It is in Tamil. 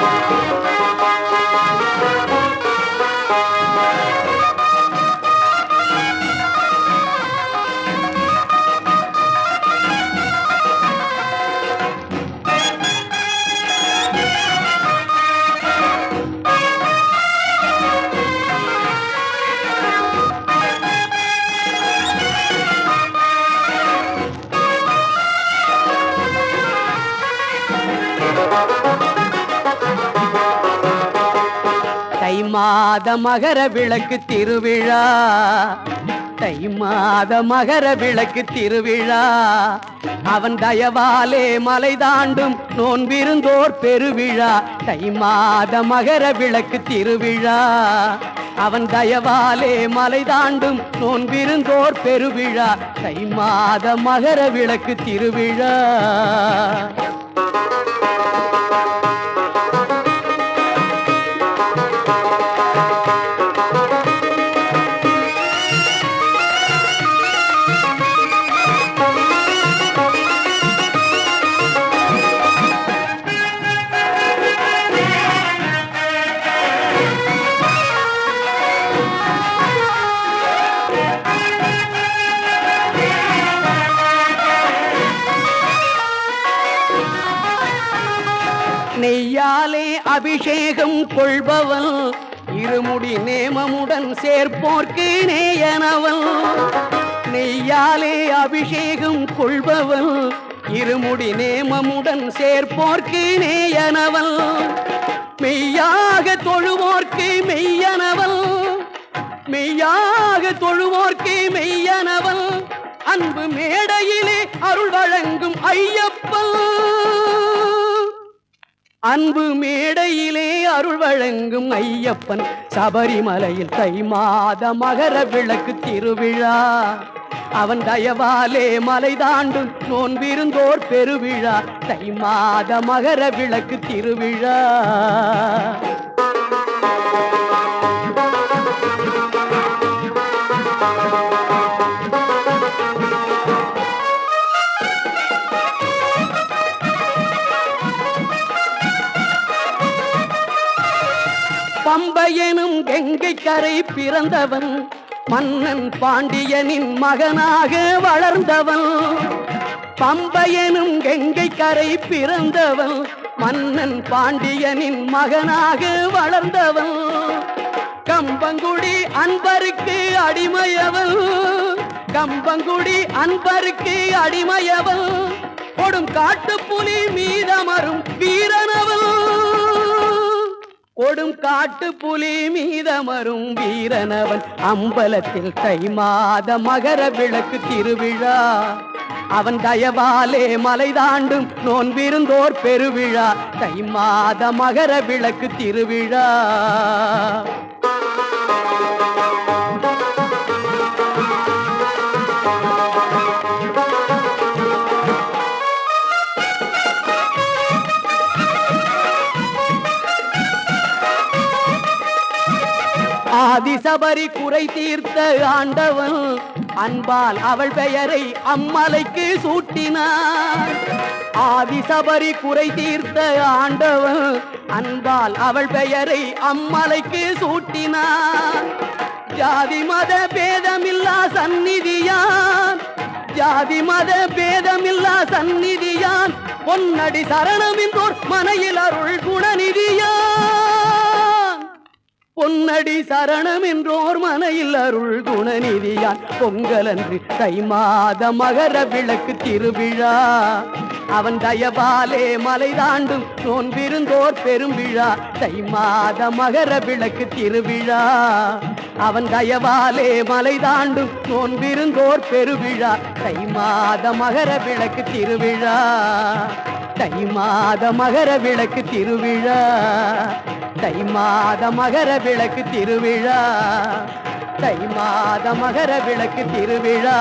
தை மாத மகர விளக்கு திருவிழா. தை மாத மகர விளக்கு திருவிழா. அவன் தயவாலே மலை தாண்டும் நோன்பிருந்தோர் பெருவிழா. தை மாத மகர விளக்கு திருவிழா. அவன் தயவாலே மலை தாண்டும் நோன்பிருந்தோர் பெருவிழா. தை மாத மகர விளக்கு திருவிழா. கையாலே அபிஷேகம் கொள்பவள். இருமுடி நேமமுடன் சேர்ப்போர்க்கு நேயனவள் நெய்யாலே அபிஷேகம் கொள்பவள். இருமுடி நேமமுடன் சேர்ப்போர்க்கு நேயனவள் மெய்யாக தொழுவோர்க்கு மெய்யனவள். மெய்யாக தொழுவோர்க்கு மெய்யனவள். அன்பு மேடையிலே அருள் வழங்கும் ஐயப்பன் அன்பு மேடையிலே அருள் வழங்கும் ஐயப்பன் சபரிமலையில் தை மாத மகர விளக்கு திருவிழா. அவன் தயவாலே மலை தாண்டும் நோன்பிருந்தோர் பெருவிழா. தை மாத மகர விளக்கு திருவிழா. பம்பையனும் கங்கை கரை பிறந்தவன். மன்னன் பாண்டியனின் மகனாக வளர்ந்தவன். பம்பையனும் கங்கை கரை பிறந்தவன். மன்னன் பாண்டியனின் மகனாக வளர்ந்தவன். கம்பங்குடி அன்பருக்கு அடிமையவன். கம்பங்குடி அன்பருக்கு அடிமையவன். கொடும் காட்டுப்புலி மீதமரும் வீரனவன். கொடும் காட்டு புலி மீதமரும் வீரனவன் அம்பலத்தில் தை மாத மகர விளக்கு திருவிழா. அவன் தயவாலே மலை தாண்டும் நோன்பிருந்தோர் பெருவிழா. தை மாத மகர விளக்கு திருவிழா. ஆதிசபரி குறை தீர்த்த ஆண்டவன். அன்பால் அவள் பெயரை அம்மலைக்கு சூட்டினார். ஆதிசபரி குறை தீர்த்த ஆண்டவன். அன்பால் அவள் பெயரை அம்மலைக்கு சூட்டினார். ஜாதி மத பேதமில்லா சந்நிதியான். ஜாதி மத பேதமில்லா சந்நிதியான். பொன்னடி சரணமின்றோர் மனையில் அருள் குணநிதியான். பொன்னடி சரணம் என்றோர் மனையில் அருள் குணநிதியான் பொங்கலன்று தை மாத மகர விளக்கு திருவிழா. அவன் தயவாலே மலை தாண்டும் நோன்பிருந்தோர் பெரும்பிழா. தை மாத மகர விளக்கு திருவிழா. அவன் தயவாலே மலை தாண்டும் நோன்பிருந்தோர் பெருவிழா. தை மாத மகர விளக்கு திருவிழா. தை மாத மகர விளக்கு திருவிழா. தை மாத மகர விளக்கு திருவிழா. தை மாத மகர விளக்கு திருவிழா.